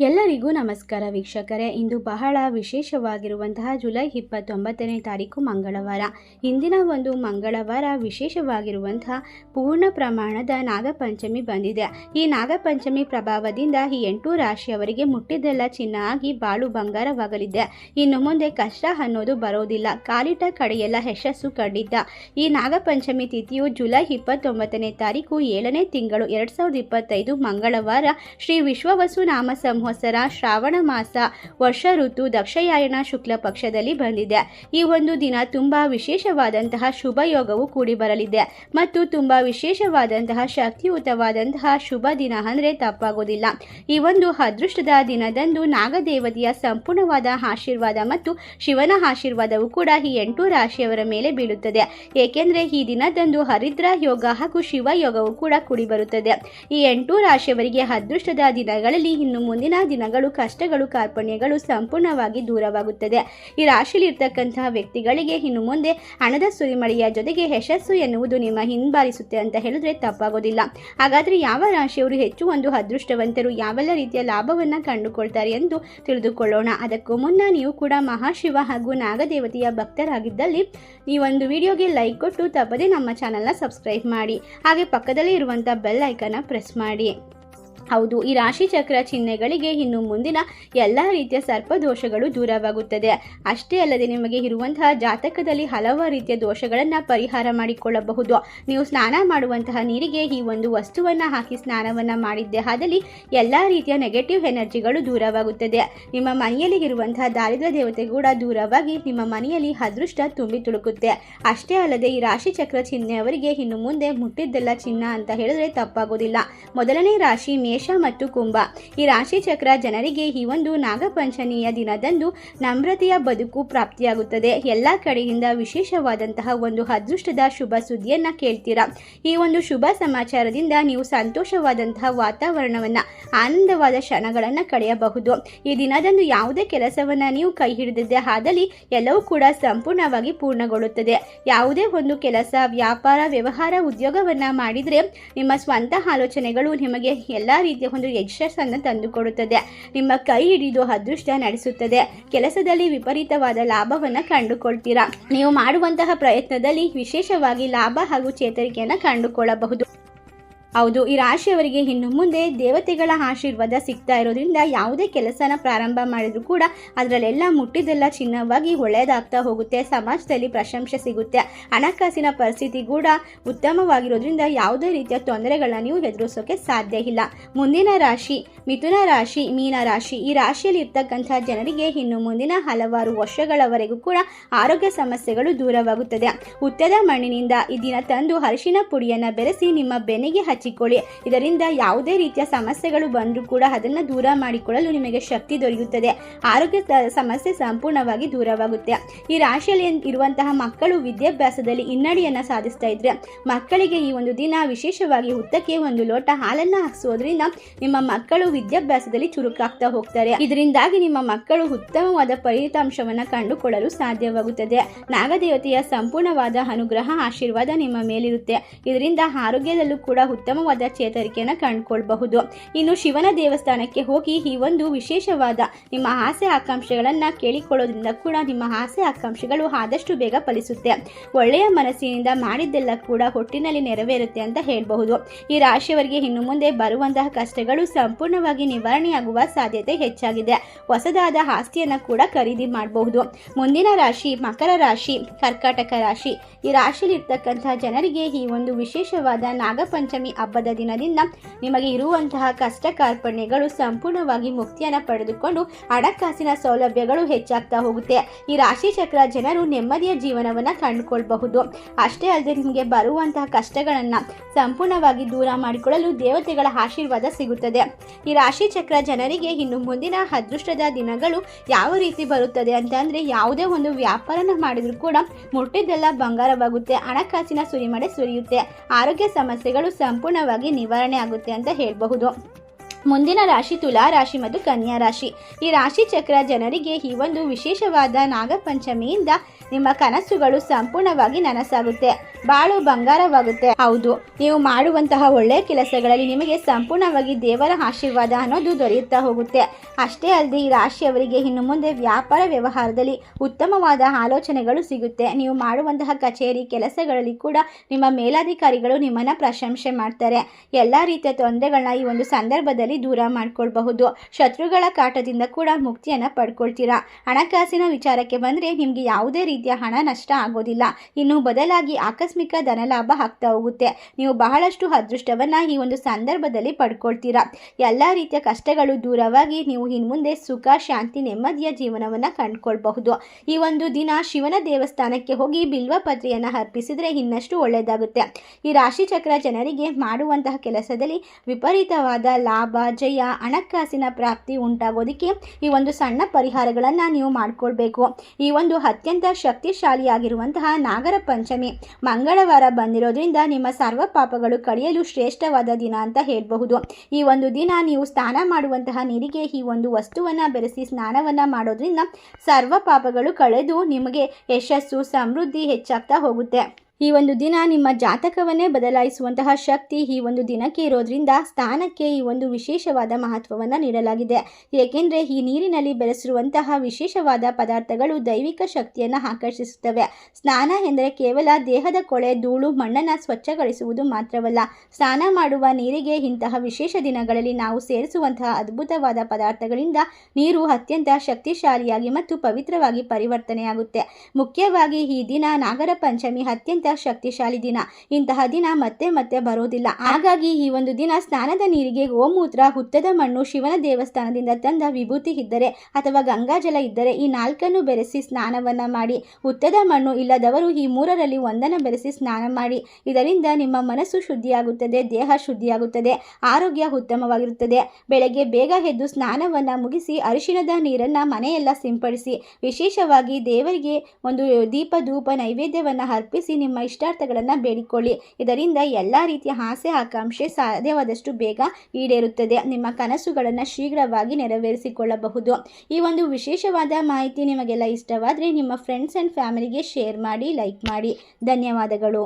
ಎಲ್ಲರಿಗೂ ನಮಸ್ಕಾರ ವೀಕ್ಷಕರೇ. ಇಂದು ಬಹಳ ವಿಶೇಷವಾಗಿರುವಂತಹ ಜುಲೈ ಇಪ್ಪತ್ತೊಂಬತ್ತನೇ ತಾರೀಕು ಮಂಗಳವಾರ. ಇಂದಿನ ಒಂದು ಮಂಗಳವಾರ ವಿಶೇಷವಾಗಿರುವಂತಹ ಪೂರ್ಣ ಪ್ರಮಾಣದ ನಾಗಪಂಚಮಿ ಬಂದಿದೆ. ಈ ನಾಗಪಂಚಮಿ ಪ್ರಭಾವದಿಂದ ಈ ಎಂಟು ರಾಶಿಯವರಿಗೆ ಮುಟ್ಟಿದ್ದೆಲ್ಲ ಚಿನ್ನ ಆಗಿ ಬಾಳು ಬಂಗಾರವಾಗಲಿದೆ. ಇನ್ನು ಮುಂದೆ ಕಷ್ಟ ಅನ್ನೋದು ಬರೋದಿಲ್ಲ. ಕಾಲಿಟ ಕಡೆಯೆಲ್ಲ ಯಶಸ್ಸು ಕಂಡಿದ್ದ. ಈ ನಾಗಪಂಚಮಿ ತಿಥಿಯು ಜುಲೈ ಇಪ್ಪತ್ತೊಂಬತ್ತನೇ ತಾರೀಕು ಏಳನೇ ತಿಂಗಳು ಎರಡು ಸಾವಿರದ ಇಪ್ಪತ್ತೈದು ಮಂಗಳವಾರ ಶ್ರೀ ವಿಶ್ವವಸು ನಾಮ ಸಂವತ್ಸರ ಶ್ರಾವಣ ಮಾಸ ವರ್ಷ ಋತು ದಕ್ಷಯಾಯಣ ಶುಕ್ಲ ಪಕ್ಷದಲ್ಲಿ ಬಂದಿದೆ. ಈ ಒಂದು ದಿನ ತುಂಬಾ ವಿಶೇಷವಾದಂತಹ ಶುಭ ಯೋಗವು ಕೂಡಿ ಬರಲಿದೆ ಮತ್ತು ತುಂಬಾ ವಿಶೇಷವಾದಂತಹ ಶಕ್ತಿಯುತವಾದಂತಹ ಶುಭ ದಿನ ಅಂದರೆ ತಪ್ಪಾಗೋದಿಲ್ಲ. ಈ ಒಂದು ಅದೃಷ್ಟದ ದಿನದಂದು ನಾಗದೇವತೆಯ ಸಂಪೂರ್ಣವಾದ ಆಶೀರ್ವಾದ ಮತ್ತು ಶಿವನ ಆಶೀರ್ವಾದವು ಕೂಡ ಈ ಎಂಟು ರಾಶಿಯವರ ಮೇಲೆ ಬೀಳುತ್ತದೆ. ಏಕೆಂದರೆ ಈ ದಿನದಂದು ಹರಿದ್ರ ಯೋಗ ಹಾಗೂ ಶಿವ ಯೋಗವು ಕೂಡ ಕೂಡಿ ಬರುತ್ತದೆ. ಈ ಎಂಟು ರಾಶಿಯವರಿಗೆ ಅದೃಷ್ಟದ ದಿನಗಳಲ್ಲಿ ಇನ್ನು ಮುಂದಿನ ದಿನಗಳು, ಕಷ್ಟಗಳು, ಕಾರ್ಪಣ್ಯಗಳು ಸಂಪೂರ್ಣವಾಗಿ ದೂರವಾಗುತ್ತದೆ. ಈ ರಾಶಿಯಲ್ಲಿ ಇರ್ತಕ್ಕಂತಹ ವ್ಯಕ್ತಿಗಳಿಗೆ ಇನ್ನು ಮುಂದೆ ಹಣದ ಸುರಿಮಳೆಯ ಜೊತೆಗೆ ಯಶಸ್ಸು ಎನ್ನುವುದು ನಿಮ್ಮ ಹಿಂಬಾಲಿಸುತ್ತೆ ಅಂತ ಹೇಳಿದ್ರೆ ತಪ್ಪಾಗೋದಿಲ್ಲ. ಹಾಗಾದ್ರೆ ಯಾವ ರಾಶಿಯವರು ಹೆಚ್ಚು ಒಂದು ಅದೃಷ್ಟವಂತರು, ಯಾವೆಲ್ಲ ರೀತಿಯ ಲಾಭವನ್ನು ಕಂಡುಕೊಳ್ತಾರೆ ಎಂದು ತಿಳಿದುಕೊಳ್ಳೋಣ. ಅದಕ್ಕೂ ಮುನ್ನ ನೀವು ಕೂಡ ಮಹಾಶಿವ ಹಾಗೂ ನಾಗದೇವತೆಯ ಭಕ್ತರಾಗಿದ್ದಲ್ಲಿ ಈ ಒಂದು ವಿಡಿಯೋಗೆ ಲೈಕ್ ಕೊಟ್ಟು ತಪ್ಪದೆ ನಮ್ಮ ಚಾನಲ್ನ ಸಬ್ಸ್ಕ್ರೈಬ್ ಮಾಡಿ. ಹಾಗೆ ಪಕ್ಕದಲ್ಲಿ ಇರುವಂಥ ಬೆಲ್ ಐಕನ್ನ ಪ್ರೆಸ್ ಮಾಡಿ. ಹೌದು, ಈ ರಾಶಿ ಚಕ್ರ ಚಿಹ್ನೆಗಳಿಗೆ ಇನ್ನು ಮುಂದಿನ ಎಲ್ಲ ರೀತಿಯ ಸರ್ಪದೋಷಗಳು ದೂರವಾಗುತ್ತದೆ. ಅಷ್ಟೇ ಅಲ್ಲದೆ ನಿಮಗೆ ಇರುವಂತಹ ಜಾತಕದಲ್ಲಿ ಹಲವು ರೀತಿಯ ದೋಷಗಳನ್ನು ಪರಿಹಾರ ಮಾಡಿಕೊಳ್ಳಬಹುದು. ನೀವು ಸ್ನಾನ ಮಾಡುವಂತಹ ನೀರಿಗೆ ಈ ಒಂದು ವಸ್ತುವನ್ನು ಹಾಕಿ ಸ್ನಾನವನ್ನು ಮಾಡಿದ್ದೆ ಆದಲ್ಲಿ ಎಲ್ಲ ರೀತಿಯ ನೆಗೆಟಿವ್ ಎನರ್ಜಿಗಳು ದೂರವಾಗುತ್ತದೆ. ನಿಮ್ಮ ಮನೆಯಲ್ಲಿ ಇರುವಂತಹ ದಾರಿದ್ರ್ಯ ದೇವತೆ ಕೂಡ ದೂರವಾಗಿ ನಿಮ್ಮ ಮನೆಯಲ್ಲಿ ಅದೃಷ್ಟ ತುಂಬಿ ತುಳುಕುತ್ತೆ. ಅಷ್ಟೇ ಅಲ್ಲದೆ ಈ ರಾಶಿ ಚಕ್ರ ಚಿಹ್ನೆಯವರಿಗೆ ಇನ್ನು ಮುಂದೆ ಮುಟ್ಟಿದ್ದೆಲ್ಲ ಚಿನ್ನ ಅಂತ ಹೇಳಿದ್ರೆ ತಪ್ಪಾಗೋದಿಲ್ಲ. ಮೊದಲನೇ ರಾಶಿ ಮೇಷ ಮತ್ತು ಕುಂಭ. ಈ ರಾಶಿ ಚಕ್ರ ಜನರಿಗೆ ಈ ಒಂದು ನಾಗಪಂಚಮಿಯ ದಿನದಂದು ನಮ್ರತೆಯ ಬದುಕು ಪ್ರಾಪ್ತಿಯಾಗುತ್ತದೆ. ಎಲ್ಲ ಕಡೆಯಿಂದ ವಿಶೇಷವಾದಂತಹ ಒಂದು ಅದೃಷ್ಟದ ಶುಭ ಸುದ್ದಿಯನ್ನ ಕೇಳ್ತೀರಾ? ಈ ಒಂದು ಶುಭ ಸಮಾಚಾರದಿಂದ ನೀವು ಸಂತೋಷವಾದಂತಹ ವಾತಾವರಣವನ್ನ, ಆನಂದವಾದ ಕ್ಷಣಗಳನ್ನು ಕಳೆಯಬಹುದು. ಈ ದಿನದಂದು ಯಾವುದೇ ಕೆಲಸವನ್ನ ನೀವು ಕೈ ಹಿಡಿದಿದ್ದೆ ಆದಲ್ಲಿ ಎಲ್ಲವೂ ಕೂಡ ಸಂಪೂರ್ಣವಾಗಿ ಪೂರ್ಣಗೊಳ್ಳುತ್ತದೆ. ಯಾವುದೇ ಒಂದು ಕೆಲಸ, ವ್ಯಾಪಾರ, ವ್ಯವಹಾರ, ಉದ್ಯೋಗವನ್ನ ಮಾಡಿದ್ರೆ ನಿಮ್ಮ ಸ್ವಂತ ಆಲೋಚನೆಗಳು ನಿಮಗೆ ಎಲ್ಲ ರೀತಿಯ ಒಂದು ಯಶಸ್ಸನ್ನು ತಂದುಕೊಡುತ್ತದೆ. ನಿಮ್ಮ ಕೈ ಹಿಡಿದು ಅದೃಷ್ಟ ನಡೆಸುತ್ತದೆ. ಕೆಲಸದಲ್ಲಿ ವಿಪರೀತವಾದ ಲಾಭವನ್ನು ಕಂಡುಕೊಳ್ತೀರಾ? ನೀವು ಮಾಡುವಂತಹ ಪ್ರಯತ್ನದಲ್ಲಿ ವಿಶೇಷವಾಗಿ ಲಾಭ ಹಾಗೂ ಚೇತರಿಕೆಯನ್ನು ಕಂಡುಕೊಳ್ಳಬಹುದು. ಹೌದು, ಈ ರಾಶಿಯವರಿಗೆ ಇನ್ನು ಮುಂದೆ ದೇವತೆಗಳ ಆಶೀರ್ವಾದ ಸಿಗ್ತಾ ಇರೋದ್ರಿಂದ ಯಾವುದೇ ಕೆಲಸನ ಪ್ರಾರಂಭ ಮಾಡಿದ್ರು ಕೂಡ ಅದರಲ್ಲೆಲ್ಲ ಮುಟ್ಟಿದೆಲ್ಲ ಚಿನ್ನವಾಗಿ ಒಳ್ಳೆಯದಾಗ್ತಾ ಹೋಗುತ್ತೆ, ಸಮಾಜದಲ್ಲಿ ಪ್ರಶಂಸೆ ಸಿಗುತ್ತೆ. ಹಣಕಾಸಿನ ಪರಿಸ್ಥಿತಿ ಕೂಡ ಉತ್ತಮವಾಗಿರೋದ್ರಿಂದ ಯಾವುದೇ ರೀತಿಯ ತೊಂದರೆಗಳನ್ನ ನೀವು ಎದುರಿಸೋಕೆ ಸಾಧ್ಯ ಇಲ್ಲ. ಮುಂದಿನ ರಾಶಿ, ಮಿಥುನ ರಾಶಿ, ಮೀನ ರಾಶಿ, ಈ ರಾಶಿಯಲ್ಲಿ ಇರ್ತಕ್ಕಂಥ ಜನರಿಗೆ ಇನ್ನು ಮುಂದಿನ ಹಲವಾರು ವರ್ಷಗಳವರೆಗೂ ಕೂಡ ಆರೋಗ್ಯ ಸಮಸ್ಯೆಗಳು ದೂರವಾಗುತ್ತದೆ. ಹುತ್ತದ ಮಣ್ಣಿನಿಂದ ಈ ದಿನ ತಂದು ಅರಿಶಿನ ಪುಡಿಯನ್ನು ಬೆರೆಸಿ ನಿಮ್ಮ ಬೆನ್ನಿಗೆ ಹಚ್ಚಿಕೊಳ್ಳಿ ಇದರಿಂದ ಯಾವುದೇ ರೀತಿಯ ಸಮಸ್ಯೆಗಳು ಬಂದರೂ ಕೂಡ ಅದನ್ನು ದೂರ ಮಾಡಿಕೊಳ್ಳಲು ನಿಮಗೆ ಶಕ್ತಿ ದೊರೆಯುತ್ತದೆ. ಆರೋಗ್ಯ ಸಮಸ್ಯೆ ಸಂಪೂರ್ಣವಾಗಿ ದೂರವಾಗುತ್ತೆ. ಈ ರಾಶಿಯಲ್ಲಿ ಇರುವಂತಹ ಮಕ್ಕಳು ವಿದ್ಯಾಭ್ಯಾಸದಲ್ಲಿ ಹಿನ್ನಡೆಯನ್ನು ಸಾಧಿಸ್ತಾ ಇದ್ರೆ, ಮಕ್ಕಳಿಗೆ ಈ ಒಂದು ದಿನ ವಿಶೇಷವಾಗಿ ಹುತ್ತಕ್ಕೆ ಒಂದು ಲೋಟ ಹಾಲನ್ನು ಹಾಕಿಸೋದ್ರಿಂದ ನಿಮ್ಮ ಮಕ್ಕಳು ವಿದ್ಯಾಭ್ಯಾಸದಲ್ಲಿ ಚುರುಕಾಗ್ತಾ ಹೋಗ್ತಾರೆ. ಇದರಿಂದಾಗಿ ನಿಮ್ಮ ಮಕ್ಕಳು ಉತ್ತಮವಾದ ಫಲಿತಾಂಶವನ್ನು ಕಂಡುಕೊಳ್ಳಲು ಸಾಧ್ಯವಾಗುತ್ತದೆ. ನಾಗದೇವತೆಯ ಸಂಪೂರ್ಣವಾದ ಅನುಗ್ರಹ, ಆಶೀರ್ವಾದ ನಿಮ್ಮ ಮೇಲಿರುತ್ತೆ. ಇದರಿಂದ ಆರೋಗ್ಯದಲ್ಲೂ ಕೂಡ ಉತ್ತಮವಾದ ಚೇತರಿಕೆಯನ್ನು ಕಂಡುಕೊಳ್ಬಹುದು. ಇನ್ನು ಶಿವನ ದೇವಸ್ಥಾನಕ್ಕೆ ಹೋಗಿ ಈ ಒಂದು ವಿಶೇಷವಾದ ನಿಮ್ಮ ಆಸೆ ಆಕಾಂಕ್ಷೆಗಳನ್ನು ಕೇಳಿಕೊಳ್ಳೋದ್ರಿಂದ ಕೂಡ ನಿಮ್ಮ ಆಸೆ ಆಕಾಂಕ್ಷೆಗಳು ಆದಷ್ಟು ಬೇಗ ಫಲಿಸುತ್ತೆ. ಒಳ್ಳೆಯ ಮನಸ್ಸಿನಿಂದ ಮಾಡಿದ್ದೆಲ್ಲ ಕೂಡ ಹೊಟ್ಟಿನಲ್ಲಿ ನೆರವೇರುತ್ತೆ ಅಂತ ಹೇಳಬಹುದು. ಈ ರಾಶಿಯವರಿಗೆ ಇನ್ನು ಮುಂದೆ ಬರುವಂತಹ ಕಷ್ಟಗಳು ಸಂಪೂರ್ಣವಾಗಿ ನಿವಾರಣೆಯಾಗುವ ಸಾಧ್ಯತೆ ಹೆಚ್ಚಾಗಿದೆ. ಹೊಸದಾದ ಆಸ್ತಿಯನ್ನು ಕೂಡ ಖರೀದಿ ಮಾಡಬಹುದು. ಮುಂದಿನ ರಾಶಿ ಮಕರ ರಾಶಿ, ಕರ್ಕಾಟಕ ರಾಶಿ. ಈ ರಾಶಿಯಲ್ಲಿ ಇರ್ತಕ್ಕಂತಹ ಜನರಿಗೆ ಈ ಒಂದು ವಿಶೇಷವಾದ ನಾಗಪಂಚಮಿ ಹಬ್ಬದ ದಿನದಿಂದ ನಿಮಗೆ ಇರುವಂತಹ ಕಷ್ಟ ಕಾರ್ಪಣ್ಯಗಳು ಸಂಪೂರ್ಣವಾಗಿ ಮುಕ್ತಿಯನ್ನು ಪಡೆದುಕೊಂಡು ಹಣಕಾಸಿನ ಸೌಲಭ್ಯಗಳು ಹೆಚ್ಚಾಗ್ತಾ ಹೋಗುತ್ತೆ. ಈ ರಾಶಿ ಚಕ್ರ ಜನರು ನೆಮ್ಮದಿಯ ಜೀವನವನ್ನು ಕಂಡುಕೊಳ್ಬಹುದು. ಅಷ್ಟೇ ಅಲ್ಲದೆ ನಿಮಗೆ ಬರುವಂತಹ ಕಷ್ಟಗಳನ್ನು ಸಂಪೂರ್ಣವಾಗಿ ದೂರ ಮಾಡಿಕೊಳ್ಳಲು ದೇವತೆಗಳ ಆಶೀರ್ವಾದ ಸಿಗುತ್ತದೆ. ಈ ರಾಶಿ ಚಕ್ರ ಜನರಿಗೆ ಇನ್ನು ಮುಂದಿನ ಅದೃಷ್ಟದ ದಿನಗಳು ಯಾವ ರೀತಿ ಬರುತ್ತದೆ ಅಂತ ಅಂದರೆ ಯಾವುದೇ ಒಂದು ವ್ಯಾಪಾರನ ಮಾಡಿದರೂ ಕೂಡ ಮುಟ್ಟಿದ್ದೆಲ್ಲ ಬಂಗಾರವಾಗುತ್ತೆ. ಹಣಕಾಸಿನ ಸುರಿಮಡೆ ಸುರಿಯುತ್ತೆ. ಆರೋಗ್ಯ ಸಮಸ್ಯೆಗಳು ಸಂಪೂರ್ಣವಾಗಿ ನಿವಾರಣೆ ಆಗುತ್ತೆ ಅಂತ ಹೇಳಬಹುದು. ಮುಂದಿನ ರಾಶಿ ತುಲಾ ರಾಶಿ ಮತ್ತು ಕನ್ಯಾ ರಾಶಿ. ಈ ರಾಶಿ ಚಕ್ರ ಜನರಿಗೆ ಈ ಒಂದು ವಿಶೇಷವಾದ ನಾಗಪಂಚಮಿಯಿಂದ ನಿಮ್ಮ ಕನಸುಗಳು ಸಂಪೂರ್ಣವಾಗಿ ನನಸಾಗುತ್ತೆ. ಬಾಳು ಬಂಗಾರವಾಗುತ್ತೆ. ಹೌದು, ನೀವು ಮಾಡುವಂತಹ ಒಳ್ಳೆಯ ಕೆಲಸಗಳಲ್ಲಿ ನಿಮಗೆ ಸಂಪೂರ್ಣವಾಗಿ ದೇವರ ಆಶೀರ್ವಾದ ಅನ್ನೋದು ದೊರೆಯುತ್ತಾ ಹೋಗುತ್ತೆ. ಅಷ್ಟೇ ಅಲ್ಲದೆ ಈ ರಾಶಿಯವರಿಗೆ ಇನ್ನು ಮುಂದೆ ವ್ಯಾಪಾರ ವ್ಯವಹಾರದಲ್ಲಿ ಉತ್ತಮವಾದ ಆಲೋಚನೆಗಳು ಸಿಗುತ್ತೆ. ನೀವು ಮಾಡುವಂತಹ ಕಚೇರಿ, ಕೆಲಸಗಳಲ್ಲಿ ಕೂಡ ನಿಮ್ಮ ಮೇಲಾಧಿಕಾರಿಗಳು ನಿಮ್ಮನ್ನ ಪ್ರಶಂಸೆ ಮಾಡ್ತಾರೆ. ಎಲ್ಲ ರೀತಿಯ ತೊಂದರೆಗಳನ್ನ ಈ ಒಂದು ಸಂದರ್ಭದಲ್ಲಿ ದೂರ ಮಾಡ್ಕೊಳ್ಬಹುದು. ಶತ್ರುಗಳ ಕಾಟದಿಂದ ಕೂಡ ಮುಕ್ತಿಯನ್ನು ಪಡ್ಕೊಳ್ತೀರಾ? ಹಣಕಾಸಿನ ವಿಚಾರಕ್ಕೆ ಬಂದ್ರೆ ನಿಮಗೆ ಯಾವುದೇ ರೀತಿಯ ಹಣ ನಷ್ಟ ಆಗೋದಿಲ್ಲ. ಇನ್ನು ಬದಲಾಗಿ ಆಕಸ್ಮಿಕ ಧನಲಾಭ ಆಗ್ತಾ ಹೋಗುತ್ತೆ. ನೀವು ಬಹಳಷ್ಟು ಅದೃಷ್ಟವನ್ನ ಈ ಒಂದು ಸಂದರ್ಭದಲ್ಲಿ ಪಡ್ಕೊಳ್ತೀರಾ? ಎಲ್ಲ ರೀತಿಯ ಕಷ್ಟಗಳು ದೂರವಾಗಿ ನೀವು ಇನ್ಮುಂದೆ ಸುಖ, ಶಾಂತಿ, ನೆಮ್ಮದಿಯ ಜೀವನವನ್ನ ಕಂಡುಕೊಳ್ಬಹುದು. ಈ ಒಂದು ದಿನ ಶಿವನ ದೇವಸ್ಥಾನಕ್ಕೆ ಹೋಗಿ ಬಿಲ್ವ ಪತ್ರೆಯನ್ನು ಅರ್ಪಿಸಿದ್ರೆ ಇನ್ನಷ್ಟು ಒಳ್ಳೆಯದಾಗುತ್ತೆ ಈ ರಾಶಿ ಚಕ್ರ ಜನರಿಗೆ ಮಾಡುವಂತಹ ಕೆಲಸದಲ್ಲಿ ವಿಪರೀತವಾದ ಲಾಭ, ಜಯ, ಹಣಕಾಸಿನ ಪ್ರಾಪ್ತಿ ಉಂಟಾಗೋದಕ್ಕೆ ಈ ಒಂದು ಸಣ್ಣ ಪರಿಹಾರಗಳನ್ನು ನೀವು ಮಾಡಿಕೊಳ್ಬೇಕು. ಈ ಒಂದು ಅತ್ಯಂತ ಶಕ್ತಿಶಾಲಿಯಾಗಿರುವಂತಹ ನಾಗರ ಪಂಚಮಿ. ಮಂಗಳವಾರ ಬಂದಿರೋದ್ರಿಂದ ನಿಮ್ಮ ಸರ್ವ ಪಾಪಗಳು ಕಳೆಯಲು ಶ್ರೇಷ್ಠವಾದ ದಿನ ಅಂತ ಹೇಳಬಹುದು. ಈ ಒಂದು ದಿನ ನೀವು ಸ್ನಾನ ಮಾಡುವಂತಹ ನೀರಿಗೆ ಈ ಒಂದು ವಸ್ತುವನ್ನು ಬೆರೆಸಿ ಸ್ನಾನವನ್ನು ಮಾಡೋದ್ರಿಂದ ಸರ್ವ ಪಾಪಗಳು ಕಳೆದು ನಿಮಗೆ ಯಶಸ್ಸು, ಸಮೃದ್ಧಿ ಹೆಚ್ಚಾಗ್ತಾ ಹೋಗುತ್ತೆ. ಈ ಒಂದು ದಿನ ನಿಮ್ಮ ಜಾತಕವನ್ನೇ ಬದಲಾಯಿಸುವಂತಹ ಶಕ್ತಿ ಈ ಒಂದು ದಿನಕ್ಕೆ ಇರೋದ್ರಿಂದ ಸ್ಥಾನಕ್ಕೆ ಈ ಒಂದು ವಿಶೇಷವಾದ ಮಹತ್ವವನ್ನು ನೀಡಲಾಗಿದೆ. ಏಕೆಂದರೆ ಈ ನೀರಿನಲ್ಲಿ ಬೆರೆಸಿರುವಂತಹ ವಿಶೇಷವಾದ ಪದಾರ್ಥಗಳು ದೈವಿಕ ಶಕ್ತಿಯನ್ನು ಆಕರ್ಷಿಸುತ್ತವೆ. ಸ್ನಾನ ಎಂದರೆ ಕೇವಲ ದೇಹದ ಕೊಳೆ, ಧೂಳು, ಮಣ್ಣನ್ನು ಸ್ವಚ್ಛಗೊಳಿಸುವುದು ಮಾತ್ರವಲ್ಲ. ಸ್ನಾನ ಮಾಡುವ ನೀರಿಗೆ ಇಂತಹ ವಿಶೇಷ ದಿನಗಳಲ್ಲಿ ನಾವು ಸೇರಿಸುವಂತಹ ಅದ್ಭುತವಾದ ಪದಾರ್ಥಗಳಿಂದ ನೀರು ಅತ್ಯಂತ ಶಕ್ತಿಶಾಲಿಯಾಗಿ ಮತ್ತು ಪವಿತ್ರವಾಗಿ ಪರಿವರ್ತನೆಯಾಗುತ್ತೆ. ಮುಖ್ಯವಾಗಿ ಈ ದಿನ ನಾಗರ ಪಂಚಮಿ ಅತ್ಯಂತ ಶಕ್ತಿಶಾಲಿ ದಿನ. ಇಂತಹ ದಿನ ಮತ್ತೆ ಮತ್ತೆ ಬರೋದಿಲ್ಲ. ಹಾಗಾಗಿ ಈ ಒಂದು ದಿನ ಸ್ನಾನದ ನೀರಿಗೆ ಗೋಮೂತ್ರ, ಹುತ್ತದ ಮಣ್ಣು, ಶಿವನ ದೇವಸ್ಥಾನದಿಂದ ತಂದ ವಿಭೂತಿ ಇದ್ದರೆ ಅಥವಾ ಗಂಗಾಜಲ ಇದ್ದರೆ ಈ ನಾಲ್ಕನ್ನು ಬೆರೆಸಿ ಸ್ನಾನವನ್ನ ಮಾಡಿ, ಹುತ್ತದ ಮಣ್ಣು ಇಲ್ಲದವರು ಈ ಮೂರರಲ್ಲಿ ಒಂದನ್ನು ಬೆರೆಸಿ ಸ್ನಾನ ಮಾಡಿ. ಇದರಿಂದ ನಿಮ್ಮ ಮನಸ್ಸು ಶುದ್ಧಿಯಾಗುತ್ತದೆ, ದೇಹ ಶುದ್ಧಿಯಾಗುತ್ತದೆ, ಆರೋಗ್ಯ ಉತ್ತಮವಾಗಿರುತ್ತದೆ. ಬೆಳಗ್ಗೆ ಬೇಗ ಎದ್ದು ಸ್ನಾನವನ್ನ ಮುಗಿಸಿ ಅರಿಶಿಣದ ನೀರನ್ನ ಮನೆಯೆಲ್ಲ ಸಿಂಪಡಿಸಿ, ವಿಶೇಷವಾಗಿ ದೇವರಿಗೆ ಒಂದು ದೀಪ ಧೂಪ ನೈವೇದ್ಯವನ್ನು ಅರ್ಪಿಸಿ ನಿಮ್ಮ ಇಷ್ಟಾರ್ಥಗಳನ್ನು ಬೇಡಿಕೊಳ್ಳಿ. ಇದರಿಂದ ಎಲ್ಲ ರೀತಿಯ ಆಸೆ ಆಕಾಂಕ್ಷೆ ಸಾಧ್ಯವಾದಷ್ಟು ಬೇಗ ಈಡೇರುತ್ತದೆ. ನಿಮ್ಮ ಕನಸುಗಳನ್ನು ಶೀಘ್ರವಾಗಿ ನೆರವೇರಿಸಿಕೊಳ್ಳಬಹುದು. ಈ ಒಂದು ವಿಶೇಷವಾದ ಮಾಹಿತಿ ನಿಮಗೆಲ್ಲ ಇಷ್ಟವಾದರೆ ನಿಮ್ಮ ಫ್ರೆಂಡ್ಸ್ ಆ್ಯಂಡ್ ಫ್ಯಾಮಿಲಿಗೆ ಶೇರ್ ಮಾಡಿ ಲೈಕ್ ಮಾಡಿ. ಧನ್ಯವಾದಗಳು.